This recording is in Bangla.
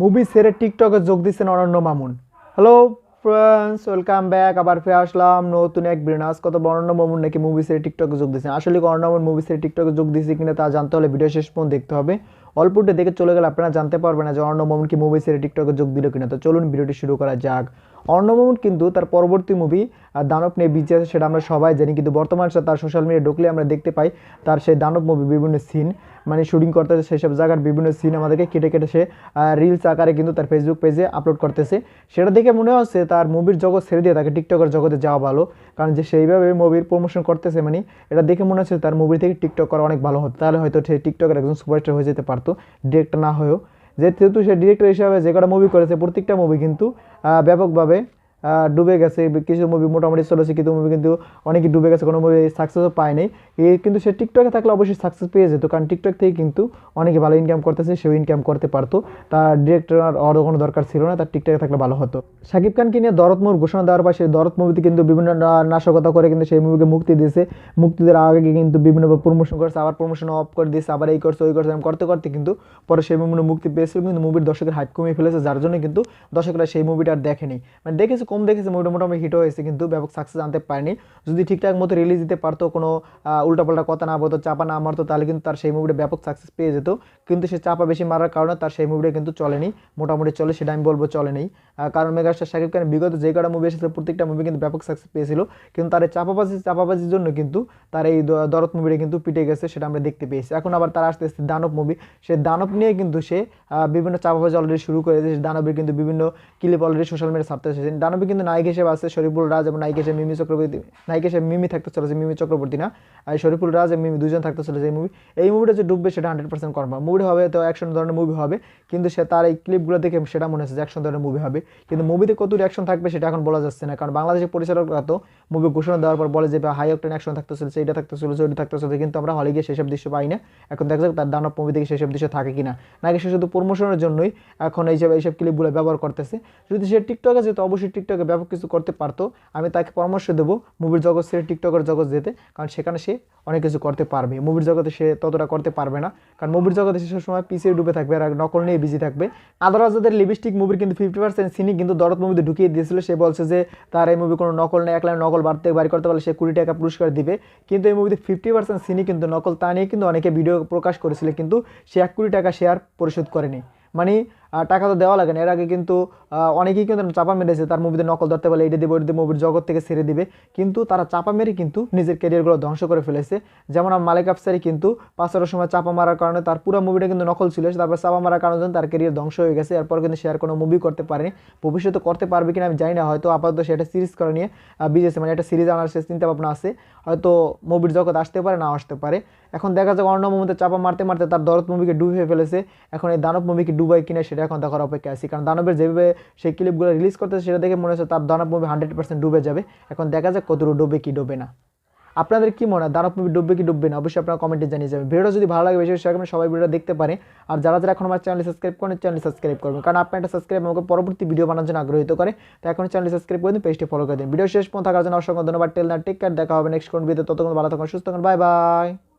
মুভি সেরে টিকটকে যোগ দিচ্ছেন Ananya Mamun. Hello friends welcome back আবার ফিরে আসলাম নতুন এক বিনাস কত অনন্য মামুন নাকি মুভি সেরে টিকটকে যোগ দিচ্ছেন আসলে অনন্য মামুন মুভি সেরে টিকটকে যোগ দিয়েছে কিনা তা জানতে হলে ভিডিও শেষ পর্যন্ত দেখতে হবে। অল্পটা দেখে চলে গেলে আপনারা জানতে পারবেন না যে অর্ণব মামুন কি মুভি সেরে টিকটকে যোগ দিল কিনা। তো চলুন ভিডিওটি শুরু করা যাক। অর্ণব মামুন কিন্তু তার পরবর্তী মুভি দানব নিয়ে বিচে আছে সেটা আমরা সবাই জানি, কিন্তু বর্তমান তার সোশ্যাল মিডিয়া ঢুকলে আমরা দেখতে পাই তার সেই দানব মুভি বিভিন্ন সিন মানে শুটিং করতেছে সেই সব জায়গার বিভিন্ন সিন আমাদেরকে কেটে কেটে সে রিলস আকারে কিন্তু তার ফেসবুক পেজে আপলোড করতেছে। সেটা দেখে মনে হচ্ছে তার মুভির জগৎ ছেড়ে দিয়ে তাকে টিকটকের জগতে যাওয়া ভালো, কারণ যে সেইভাবে মুভির প্রমোশন করতেছে মানে এটা দেখে মনে হচ্ছে তার মুভি থেকে টিকটক করা অনেক ভালো হতো, তাহলে হয়তো সে টিকটকের একজন সুপারস্টার হয়ে যেতে পারতো। ডিরেক্টর না হয়েও। যেহেতু সে ডিরেক্টর হিসাবে যে কটা মুভি করেছে, প্রত্যেকটা মুভি কিন্তু ব্যাপকভাবে ডুবে গেছে। কিছু মুভি মোটামুটি চলেছে কিন্তু মুভি কিন্তু অনেকে ডুবে গেছে, কোনো মুভি সাকসেসও পায় কিন্তু সে টিকটকে থাকলে অবশ্যই সাকসেস পেয়ে যেত, কারণ টিকটক থেকে কিন্তু অনেকে ভালো ইনকাম করতেছে, সেও ইনকাম করতে পারতো। তার ডিরেক্টর আর কোনো দরকার ছিল না, তার টিকটকে থাকলে ভালো হতো। শাকিব খানকে নিয়ে দরদ মুভির ঘোষণা দেওয়ার সেই দরদ মুভিতে কিন্তু বিভিন্ন নাশকতা করে কিন্তু সেই মুভিকে মুক্তি দিয়েছে। মুক্তি দেওয়ার আগে কিন্তু বিভিন্ন প্রমোশন করছে, আবার প্রমোশন অফ করে দিয়েছে, আবার এই করছে, ওই করছে করতে করতে কিন্তু পরে সেই মুভি মুক্তি পেয়েছিল, কিন্তু মুভির দর্শকের হাইপ কমিয়ে ফেলেছে, যার জন্য কিন্তু দর্শকরা সেই মুভিটা আর দেখেনি। মানে দেখেছে কম দেখেছে মুভিটা মোটামুটি হিট হয়েছে, কিন্তু ব্যাপক সাকসেস আনতে পারেনি। যদি ঠিকঠাক মতো রিলিজ দিতে পারতো, কোনো উল্টাপাল্টা কথা না বলতো, চাপা না মারতো, তাহলে কিন্তু তার সেই মুভিটা ব্যাপক সাকসেস পেয়ে যেত। কিন্তু সে চাপা বেশি মারার কারণে তার সেই মুভিটা কিন্তু চলেনি, মোটামুটি চলে, সেটা আমি বলব চলেনি। কারণ মেগাস্টার শাকিব খানের বিগত যে কটা মুভি এসেছে প্রত্যেকটা মুভি কিন্তু ব্যাপক সাকসেস পেয়েছিল। কিন্তু তার এই চাপাবাজি, চাপাবাজির জন্য কিন্তু তার এই দরদ মুভিটা কিন্তু পিটে গেছে, সেটা আমরা দেখতে পেয়েছি। এখন আবার তার আসতে আসতে দানব মুভি সে দানব নিয়ে কিন্তু সে বিভিন্ন চাপাবাজি অলরেডি শুরু করে দিয়েছে। দানবের কিন্তু বিভিন্ন ক্লিপ অলরেডি সোশ্যাল মিডিয়া ছাড়তে এসেছে। দানবে কিন্তু নায়ক হিসেবে আছে শরীফুল রাজ এবং নায়িকা হিসেবে মিমি চক্রবর্তী। নায়িকা হিসেবে মিমি থাকতে চলেছে, মিমি চক্রবর্তী না? আর শরীফুল রাজ এবং মিমি দুজন থাকতে চলেছে এই মুভি এই মুভিটা যে ডুববে সেটা হান্ড্রেড পার্সেন্ট কনফার্ম মুভি হবে তো অ্যাকশন ধরনের মুভি হবে, কিন্তু সে তার এই ক্লিপগুলো দেখে সেটা মনে হচ্ছে যে অ্যাকশন ধরনের মুভি হবে। কিন্তু মুভিতে কত অ্যাকশন থাকবে সেটা এখন বলা যাচ্ছে না। কারণ বাংলাদেশের পরিচালকরা তো মুভি ঘোষণা দেওয়ার পর বলে যে হাই অক্টেন অ্যাকশন থাকতে চলেছে, এটা থাকতে চলেছে ওইটা থাকতে চলেছে। কিন্তু আমরা হলে গিয়ে সেসব দৃশ্য পাই না। এখন দেখা যাক তার দানব মুভি থেকে সেসব দৃশ্য থাকে কিনা। নাকি সে শুধু প্রমোশনের জন্যই এখন এইসব এইসব ক্লিপগুলো ব্যবহার করতেছে। যদি সে টিকটকে যেত, অবশ্যই টিকটকে ব্যাপক কিছু করতে পারতো। আমি তাকে পরামর্শ দেবো মুভির জগৎ ছেড়ে টিকটকের জগৎ যেতে, কারণ সেখানে সে অনেক কিছু করতে পারবে। মুভির জগতে সে ততটা করতে পারবে না। কারণ মুভির জগতে সে সবসময় পিছিয়ে ডুবে থাকবে আর নকল নিয়ে বিজি থাকবে। আদারাজাদের লিপস্টিক মুভির কিন্তু ফিফটি পার্সেন্ট সিনি কিন্তু দরদ মুভিতে ঢুকিয়ে দিয়েছিল। সে বলছে যে, তার এই মুভি কোনো নকল নেই এক লাইন নকল বাড়তে বাড়ি করতে পারলে সে কুড়ি টাকা পুরস্কার দিবে। কিন্তু এই মুভিতে ফিফটি পার্সেন্ট সিনি কিন্তু নকল, তা নিয়ে কিন্তু অনেকে ভিডিও প্রকাশ করেছিল, কিন্তু সে এক কোটি টাকা শেয়ার পরিশোধ করেনি। মানে টাকা তো দেওয়া লাগে না। এর আগে কিন্তু অনেকেই কিন্তু চাপা মেরেছে, তার মুভিতে নকল ধরতে পারলে এটা দেবে ওইটা মুভির জগৎ থেকে ছেড়ে দিবে। কিন্তু তারা চাপা মেরে কিন্তু নিজের ক্যারিয়ারগুলো ধ্বংস করে ফেলেছে। যেমন আমার মালিক আফসারি কিন্তু পাঁচটার সময় চাপা মারার কারণে তার পুরো মুভিটা কিন্তু নকল ছিল। তারপর চাপা মারার কারণে তার ক্যারিয়ার ধ্বংস হয়ে গেছে। এরপর কিন্তু সে আর কোনো মুভি করতে পারেনি। ভবিষ্যতে করতে পারবে কিনা আমি জানি না। হয়তো আপাতত সে একটা সিরিজ করে নিয়ে বিজেসে মানে একটা সিরিজ আনার সে চিন্তা ভাবনা আছে। হয়তো মুভির জগৎ আসতে পারে না আসতে পারে। এখন দেখা যাক অন্য মুভিতে চাপা মারতে মারতে তার দরদ মুভিকে ডুবে ফেলেছে। এখন এই দানব মুভিকে ডুবাই কিনা সেটা এখন দেখার অপেক্ষা আছি। কারণ দানবের যেভাবে সেই ক্লিপগুলো রিলিজ করতেছে, সেটা দেখে মনে হচ্ছে তার দানব মুভি হান্ড্রেড পার্সেন্ট ডুবে যাবে। এখন দেখা যাক কতটুকু ডুবে কি ডুবে না। আপনাদের কি মনে হয়, দানব মুভি ডুববে কি ডুববে না? অবশ্যই আপনারা কমেন্টে জানিয়ে যাবেন। ভিডিওটা যদি ভালো লাগে, বেশি বেশি সবাই ভিডিওটা দেখতে পারে। আর যারা যারা এখন আমার চ্যানেল সাবস্ক্রাইব করেন চ্যানেল সাবস্ক্রাইব করবেন। কারণ আপনার একটা সাবস্ক্রাইব আমাকে পরবর্তী ভিডিও বানানোর জন্য আগ্রহিত করে তো এখন চ্যানেল সাবস্ক্রাইব করে দিন পেজটি ফলো করে দিন। ভিডিও শেষ পর্যন্ত থাকার জন্য অসংখ্য ধন্যবাদ। টেল না টেক কেয়ার দেখা হবে নেক্সট কোন ভিডিও ততক্ষণ ভালো থাকুন, সুস্থ থাকুন। Bye bye